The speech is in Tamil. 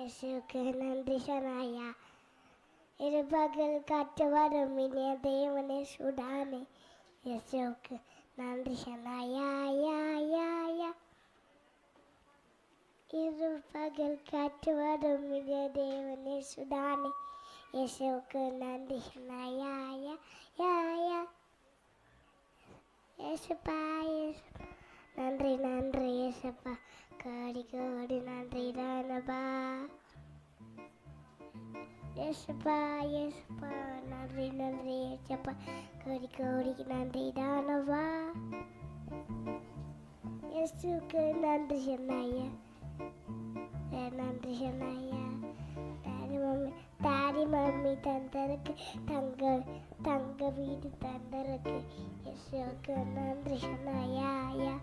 இயேசுவுக்கு நன்றி சனாயா இருபகல் காற்று வரும் இனிய தேவனே சுடானே இயேசுவுக்கு நன்றி சனாயா யா யா யா இருபகல் காற்று வரும் இனிய தேவனே சுடானே இயேசுவுக்கு நன்றி சனாயா யா யா யா ஏசப்பா ஏசப்பா நன்றி நன்றி ஏசப்பா கோடி கோடி நன்றி தானப்பா ஏசப்பா ஏசப்பா நன்றி நன்றி ஏசப்பா. கோடி கோடிக்கு நன்றி தானவா? இயேசுக்கு நன்றி சொன்னாயா. நன்றி சொன்னாயா. தாரி மம்மி தாரி மம்மி தந்தருக்கு தங்க தங்க வீடு தந்தருக்கு இயேசுக்கு நன்றி சொன்னாயா ஐயா